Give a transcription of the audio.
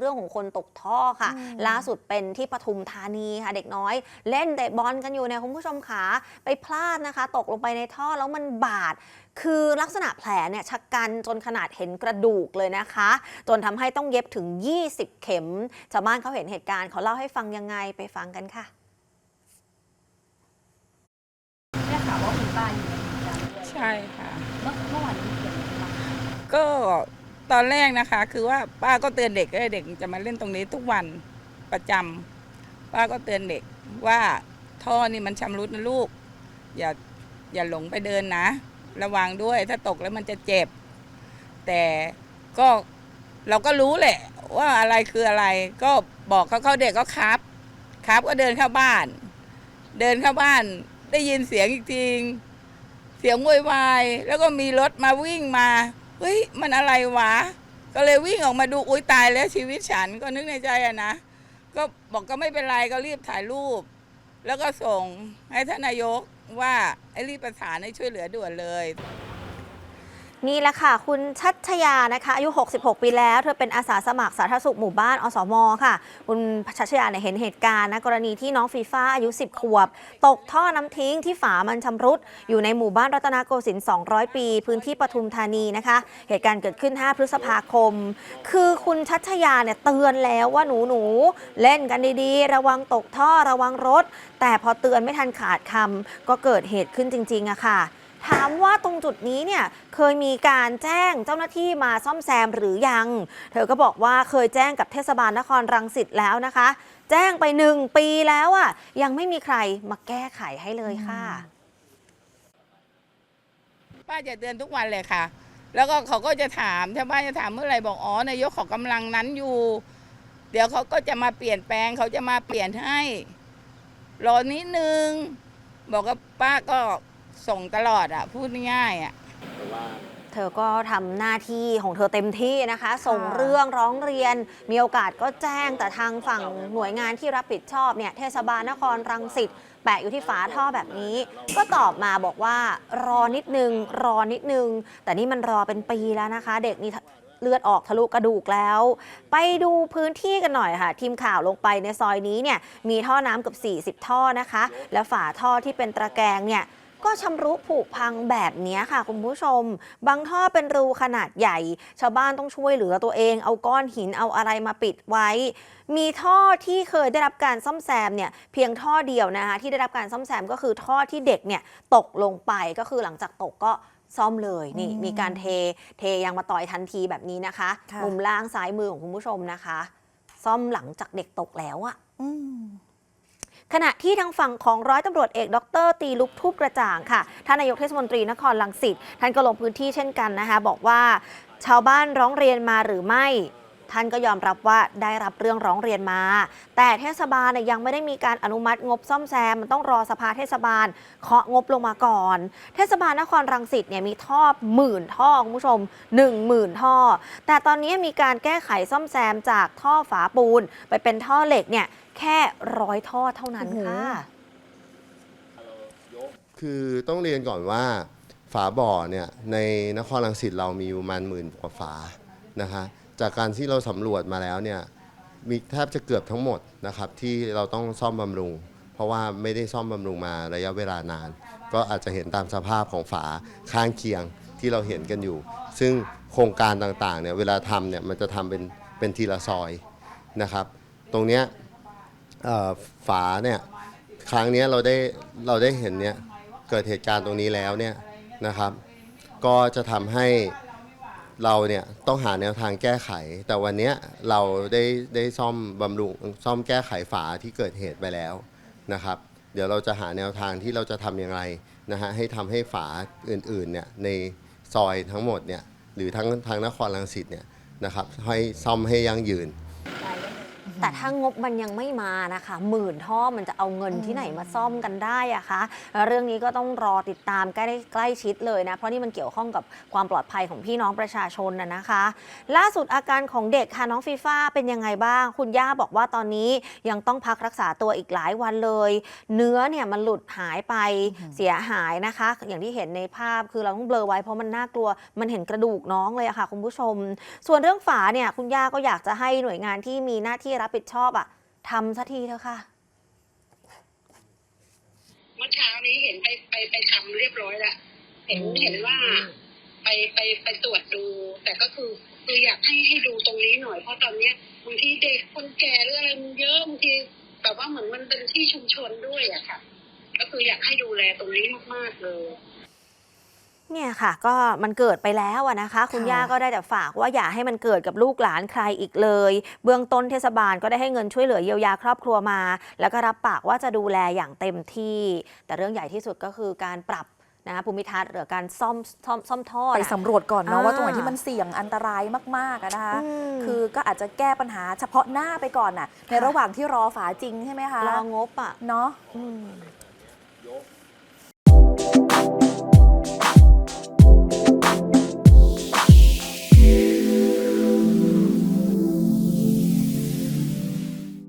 เรื่องของคนตกท่อค่ะ ล่าสุดเป็นที่ปทุมธานีค่ะเด็กน้อย เล่นเตะบอลกันอยู่เนี่ยคุณผู้ชมขาไปพลาดนะคะ ตกลงไปในท่อแล้วมันบาด คือลักษณะแผลเนี่ยชะกันจนขนาดเห็นกระดูกเลยนะคะ จนทำให้ต้องเย็บถึง 20 เข็มชาวบ้านเขาเห็นเหตุการณ์เขาเล่าให้ฟังยังไงไปฟังกันค่ะได้ข่าวว่าคุณป้าอยู่ในเหตุการณ์ด้วยใช่ค่ะ เมื่อเมื่อวานนี้เกิดอะไรขึ้นบ้างก็ ตอนแรกนะคะ คือว่าป้าก็เตือนเด็กให้เด็กจะมาเล่นตรงนี้ทุกวันประจำป้าก็เตือนเด็กว่าท่อนี่มันชำรุดนะลูก อย่าอย่าหลงไปเดินนะ ระวังด้วยถ้าตกแล้วมันจะเจ็บ แต่ก็เราก็รู้แหละ ว่าอะไรคืออะไร ก็บอกเขาเขาเด็กก็ครับ ครับก็เดินเข้าบ้าน เดินเข้าบ้านได้ยินเสียงอีกทีเสียงโวยวาย แล้วก็มีรถมาวิ่งมา เฮ้ยมันอะไรวะ ก็เลยวิ่งออกมาดูอุ้ยตายแล้วชีวิตฉันก็นึกในใจอะนะก็บอกก็ไม่เป็นไรก็รีบถ่ายรูป แล้วก็ส่งให้ท่านนายกว่าไอ้รีบประสานให้ช่วยเหลือด่วนเลย นี่แหละค่ะ คุณชัชยานะคะอายุ 66 ปีแล้ว เธอเป็นอาสาสมัครสาธารณสุขหมู่บ้านอสมค่ะ คุณชัชยาเนี่ยเห็นเหตุการณ์นะกรณีที่น้องฟีฟ้าอายุ 10 ขวบ ตกท่อน้ำทิ้งที่ฝามันชำรุด อยู่ในหมู่บ้านรัตนโกสินทร์200 ปี พื้นที่ปทุมธานีนะคะ เหตุการณ์เกิดขึ้น 5 พฤษภาคม คือคุณชัชยาเนี่ยเตือนแล้วว่าหนูหนูๆเล่นกันดีๆ ระวังตกท่อระวังรถ แต่พอเตือนไม่ทันขาดคำก็เกิดเหตุขึ้นจริงๆอะค่ะ ถามว่าตรงจุดนี้เนี่ยเคยมีการแจ้งเจ้าหน้าที่มาซ่อมแซมหรือยัง เธอก็บอกว่าเคยแจ้งกับเทศบาลนครรังสิตแล้วนะคะ แจ้งไปหนึ่งปีแล้วอะ่ะยังไม่มีใครมาแก้ไขให้เลยค่ะป้าจะเตือนทุกวันเลยค่ะ แล้วก็เขาก็จะถามชาวบ้านจะถามเมื่อไหร่บอกอ๋อนายกเขากำลังนั้นอยู่ เดี๋ยวเขาก็จะมาเปลี่ยนแปลงเขาจะมาเปลี่ยนให้รอนิดนึงบอกว่าป้าก็ ส่งตลอดอะ พูดง่ายๆอะ เธอก็ทำหน้าที่ของเธอเต็มที่นะคะ ส่งเรื่องร้องเรียน มีโอกาสก็แจ้งแต่ทางฝั่งหน่วยงานที่รับผิดชอบเนี่ยเทศบาลนครรังสิตแปะอยู่ที่ฝาท่อแบบนี้ ก็ตอบมาบอกว่ารอนิดนึง รอนิดนึง แต่นี่มันรอเป็นปีแล้วนะคะ เด็กนี่เลือดออกทะลุกระดูกแล้ว ไปดูพื้นที่กันหน่อยค่ะ ทีมข่าวลงไปในซอยนี้เนี่ยมีท่อน้ำเกับ40 ท่อนะคะ แล้วฝาท่อที่เป็นตะแกรงเนี่ย ก็ชำรุผุพังแบบนี้ค่ะคุณผู้ชม บางท่อเป็นรูขนาดใหญ่ ชาวบ้านต้องช่วยเหลือตัวเอง เอาก้อนหินเอาอะไรมาปิดไว้ มีท่อที่เคยได้รับการซ่อมแซมเนี่ยเพียงท่อเดียวนะคะที่ได้รับการซ่อมแซมก็คือท่อที่เด็กเนี่ยตกลงไปก็คือหลังจากตกก็ซ่อมเลยนี่อืมมีการเทเทยางมาต่อยทันทีแบบนี้นะคะค่ะมุมล่างซ้ายมือของคุณผู้ชมนะคะ ซ่อมหลังจากเด็กตกแล้วอะอืม ขณะที่ทางฝั่งของร้อยตำรวจเอก ดร ตีลุกทูปกระจ่างค่ะท่านนายกเทศมนตรีนครลังสิตท่านก็ลงพื้นที่เช่นกันนะคะ บอกว่าชาวบ้านร้องเรียนมาหรือไม่ท่านก็ยอมรับว่าได้รับเรื่องร้องเรียนมา แต่เทศบาลยยังไม่ได้มีการอนุมัติงบซ่อมแซม มันต้องรอสภาเทศบาลเคาะงบลงมาก่อน เทศบาลนครรังสิตเนี่ยมีท่อหมื่นท่อคุณผู้ชม1 0,000 ท่อ แต่ตอนนี้มีการแก้ไขซ่อมแซมจากท่อฝาปูน ไปเป็นท่อเหล็กเนี่ย แค่ร้อยท่อเท่านั้นโอ้โหค่ะ คือต้องเรียนก่อนว่าฝาบ่อเนี่ยในนครรังสิตเรามีประมาณหมื่นกว่าฝานะคะจากการที่เราสำรวจมาแล้วเนี่ยมีแทบจะเกือบทั้งหมดนะครับที่เราต้องซ่อมบำรุง เพราะว่าไม่ได้ซ่อมบำรุงมาระยะเวลานาน ก็อาจจะเห็นตามสภาพของฝาข้างเคียงที่เราเห็นกันอยู่ ซึ่งโครงการต่างๆเนี่ยเวลาทำเนี่ยมันจะทำเป็นเป็นทีละซอยนะครับ ตรงเนี้ยเอ่อ ฝาเนี่ยครั้งนี้เราได้เราได้เห็นเนี่ยเกิดเหตุการณ์ตรงนี้แล้วเนี่ยนะครับ ก็จะทำให้เราเนี่ยต้องหาแนวทางแก้ไข แต่วันนี้เราได้ได้ซ่อมบำรุงซ่อมแก้ไขฝาที่เกิดเหตุไปแล้วนะครับ เดี๋ยวเราจะหาแนวทางที่เราจะทำอย่างไรนะฮะให้ทำให้ฝาอื่นๆเนี่ยในซอยทั้งหมดเนี่ยหรือทั้งทางนครรังสิตเนี่ยนะครับให้ซ่อมให้ยั่งยืน แต่ถ้างบมันยังไม่มานะคะหมื่นท่อมันจะเอาเงินที่ไหนมาซ่อมกันได้อะคะ เรื่องนี้ก็ต้องรอติดตามใกล้ใกล้ชิดเลยนะ เพราะนี่มันเกี่ยวข้องกับความปลอดภัยของพี่น้องประชาชนนะนะคะ ล่าสุดอาการของเด็กค่ะน้องฟีฟ่าเป็นยังไงบ้าง คุณย่าบอกว่าตอนนี้ยังต้องพักรักษาตัวอีกหลายวันเลย เนื้อเนี่ยมันหลุดหายไปเสียหายนะคะ อย่างที่เห็นในภาพคือเราต้องเบลอไว้เพราะมันน่ากลัวมันเห็นกระดูกน้องเลยอะค่ะคุณผู้ชม ส่วนเรื่องฝาเนี่ยคุณย่าก็อยากจะให้หน่วยงานที่มีหน้าที่รับผิดชอบอะทำสักทีเถอะค่ะ เมื่อเช้านี้เห็นไปไปไปทำเรียบร้อยแล้วเห็นเห็นว่าไปไปไปตรวจดู แต่ก็คือคืออยากให้ให้ดูตรงนี้หน่อยเพราะตอนเนี้ยบางทีเด็กคนแก่หรืออะไรมันเยอะบางทีแบบว่าเหมือนมันเป็นที่ชุมชนด้วยอะค่ะ ก็คืออยากให้ดูแลตรงนี้มากๆเลย เนี่ยค่ะก็มันเกิดไปแล้วอะนะคะ คุณค่ะย่าก็ได้แต่ฝากว่าอย่าให้มันเกิดกับลูกหลานใครอีกเลย เบื้องต้นเทศบาลก็ได้ให้เงินช่วยเหลือเยียวยาครอบครัวมา แล้วก็รับปากว่าจะดูแลอย่างเต็มที่ แต่เรื่องใหญ่ที่สุดก็คือการปรับนะคะภูมิทัศน์หรือการซ่อมซ่อมซ่อมท่อไปน่ะสำรวจก่อนเนาะอ่าว่าตรงไหนที่มันเสี่ยงอันตรายมากๆอะนะคะอืมคือก็อาจจะแก้ปัญหาเฉพาะหน้าไปก่อนน่ะ ในค่ะระหว่างที่รอฝาจริงใช่ไหมคะรองบอะเนาะอืม